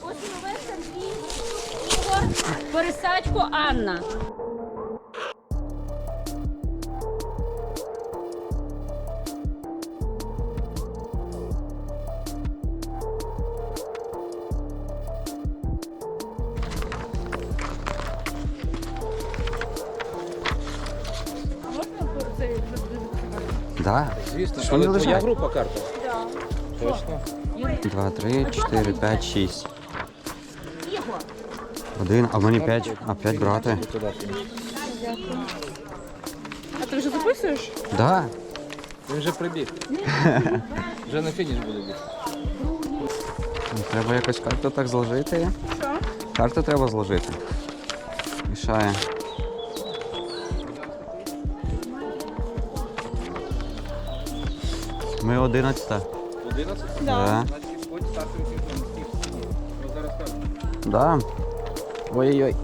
Основе Сергій, Ігор, Анна. Да. Звісно, Що але не твоя лежать? група карта. Точно. Два, три, чотири, п'ять, шість. Один, а мені п'ять. А п'ять брати. А ти вже записуєш? Да. Він вже прибіг. Вже на фініш буде бігти. Треба якось карту так зложити. Що? Карту треба зложити. Мішає. Ми одинадцята. 11? Да. Значить, будь старшим синхроністів. Ну, зараз так. Да. Ой-ой-ой.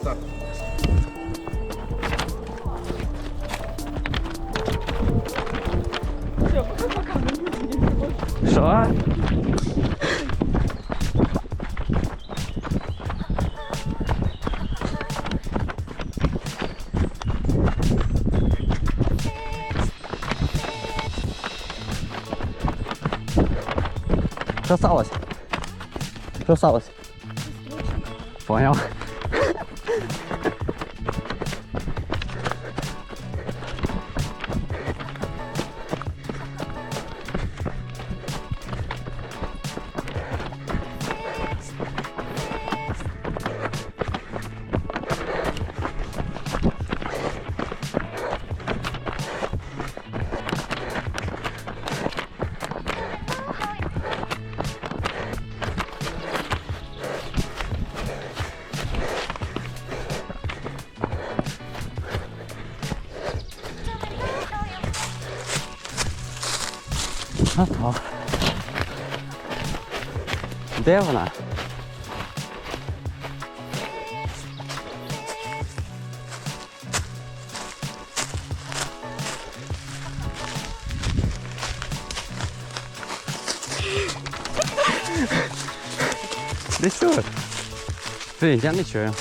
Старт. Що сталося? Що? Понял. Де вона? Десь тут. Блін, я не чую.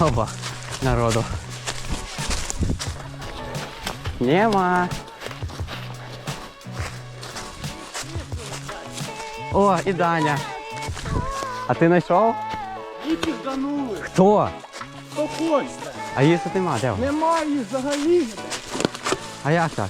Опа, народу. Нема. О, і Даня. А ти знайшов? І пізданули. Хто? Хто хоче. А їсти нема, де? вона? Немає їх взагалі. А як так?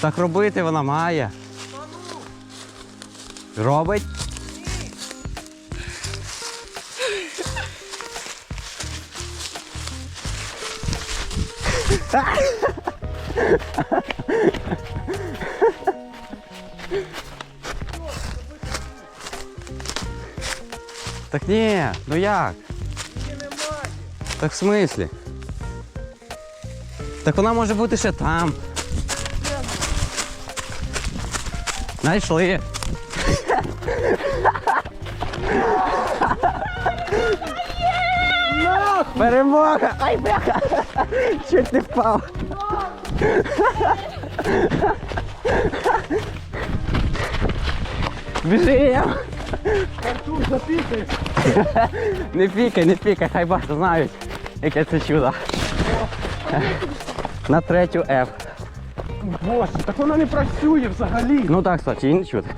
Так робити вона має. Робить? Так ні, ну як? Так в смислі? Так вона може бути ще там. Знайшли. Перемога! Ай, бляха! Чуть не впав. Біжим! Артур, запікай. Не пікай, не пікай, хай бачите знають, яке це чудо. На третю F. Боже, так вона не працює взагалі. Ну так, кстати, і не чути.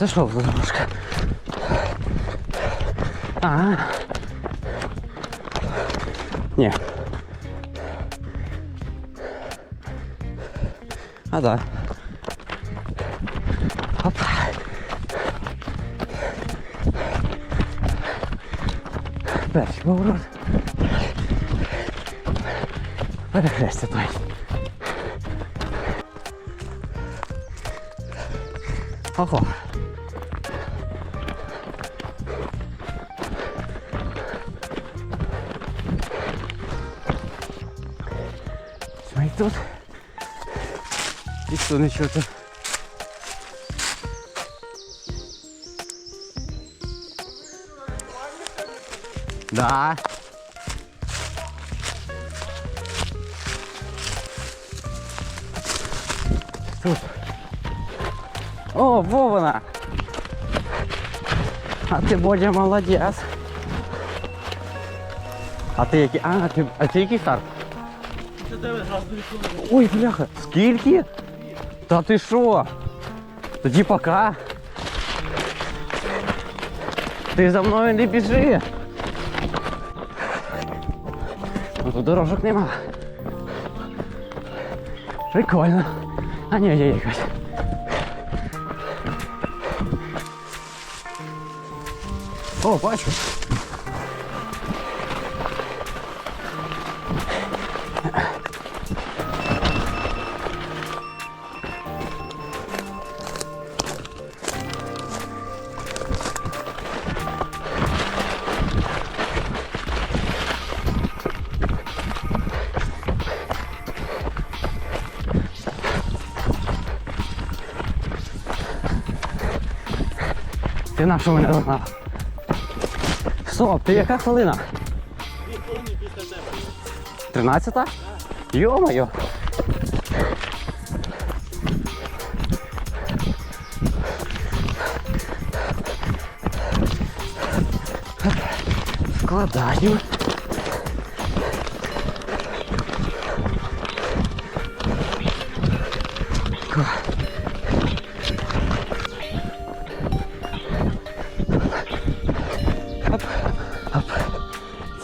це що за дорожка? А. Ні. А да. Опа. Перший поворот. Перехрестя той. Ого. Тут. И что на что-то. Да. Тут. О, Вована! А ти Бодя молодець. А ти який? А, ти, а ти який старт? Ой, бляха, скільки? Та ти що? Тоді пока. Ти за мною не біжи. Ну тут дорожок нема. Прикольно. А ні, є якось. О, бачу. Ти на що мене догнав? Стоп, ти яка хвилина? Тринадцята? Йо-моє. Складаю.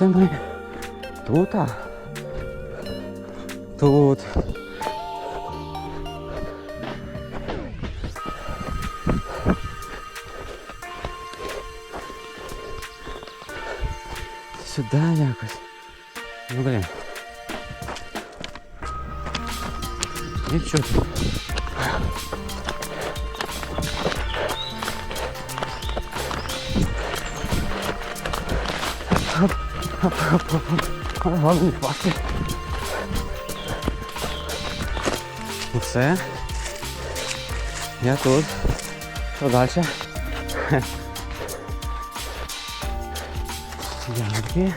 Це ми тут. а? Тут. Сюди якось. Ну блін. Нічого впасти. Ну все. Я тут. Що далі? Янки.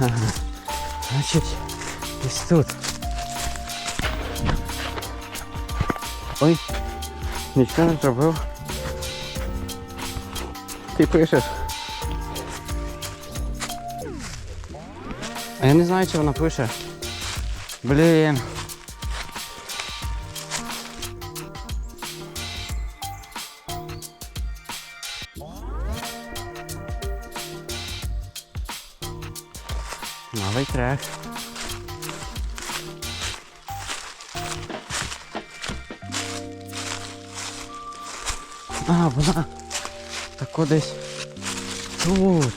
Ага. Значить, десь тут. Ой, нічого не зробив. Ти пишеш. Я не знаю, чи вона пише. Блін. Новий трек. А, вона так десь тут.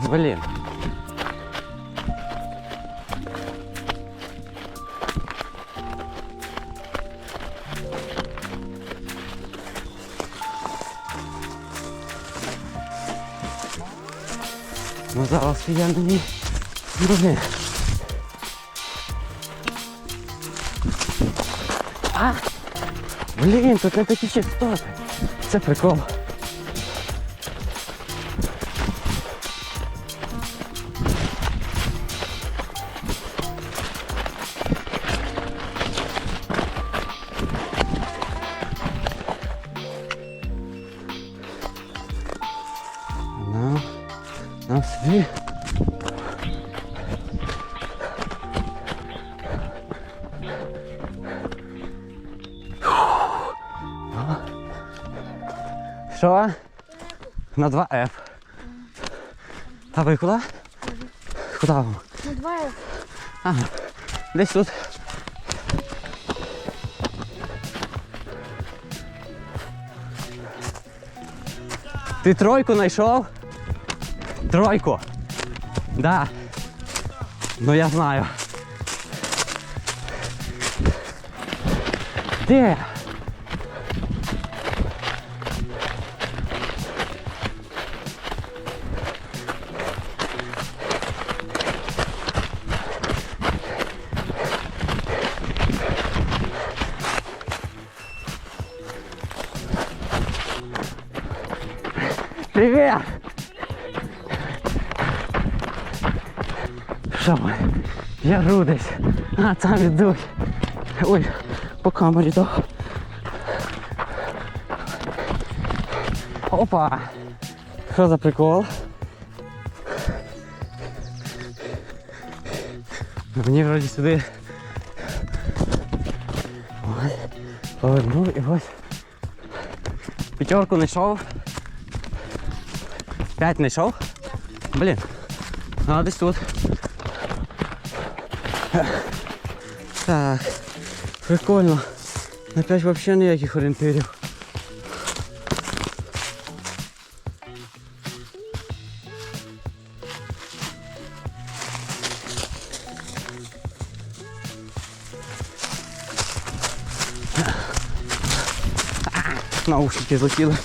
Блін. Ну зараз я на ній. друге. А! Блін, тут не такі частоти. Це прикол. Нам собі. Що? На 2F. А ви куди? Куди вам? На два F. Ага. Десь тут. Ти тройку знайшов? Тройку. Да. Ну я знаю. Де? Привіт! Що ми? Я жду десь. А, там ідуть. Ой, по камері то. Опа! Що за прикол? Мені вроді сюди. Ось. Повернув і ось. П'ятерку знайшов. П'ять знайшов? Блін. А десь тут. Так. Прикольно. 5 взагалі ніяких орієнтирів. Наушники злетіли.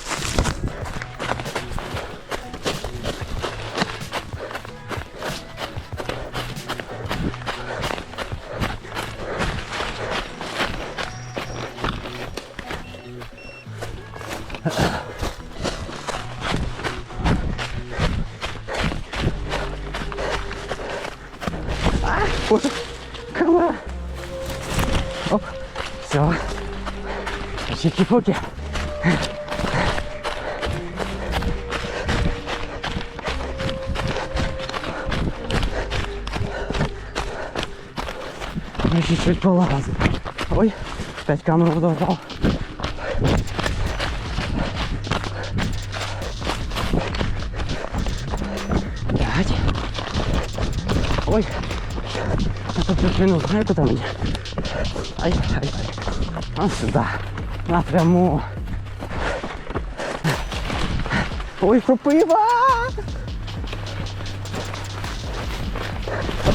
Ой, камера. Оп, все. Чики-пуки. Я чуть-чуть полазил. Ой, опять камеру подорвал. Пять. Ой, я тут припину, знаю, куда мне. Ай, ай, ай. А сюда. Напряму. Ой, пропива!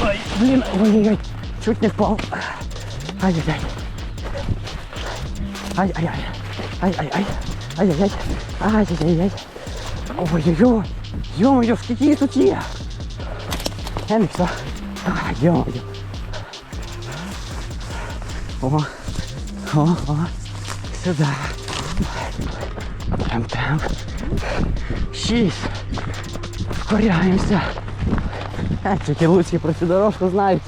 Ой, блин, ой-ой-ой. Чуть не впал. Ай-яй-яй. Ай-ай-ай. Ай-ай-ай. Ай-яй-яй. Ай-яй-яй. Ой-ой-ой. Ё-моё, скільки тут є? Я не все. Ё-моё. О, о, о, сюда. Темп, темп. Шість. Вкоряємося. А, тільки луцькі про цю дорожку знають.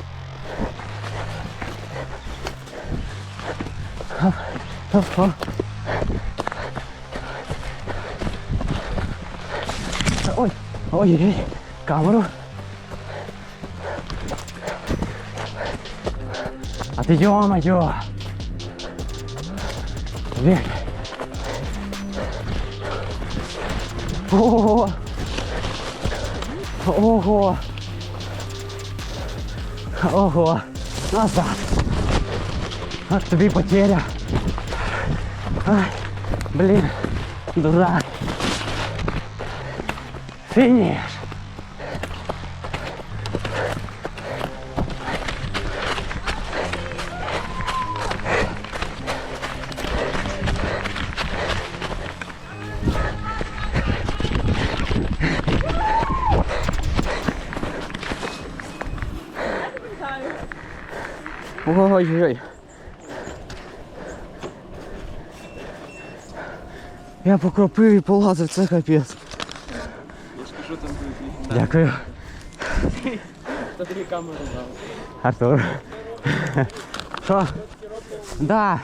Оп, оп, оп. Ой, ой, ой, камеру. ё-моё! Вверх. Ого! Ого! Ого! Назад! От тобі потеря! Ай, блін, дурак! Фініш! Ой-ой-ой. Я покропив і полазив, це капець. Дякую. Тобі камеру дав. Артур. Що? Да.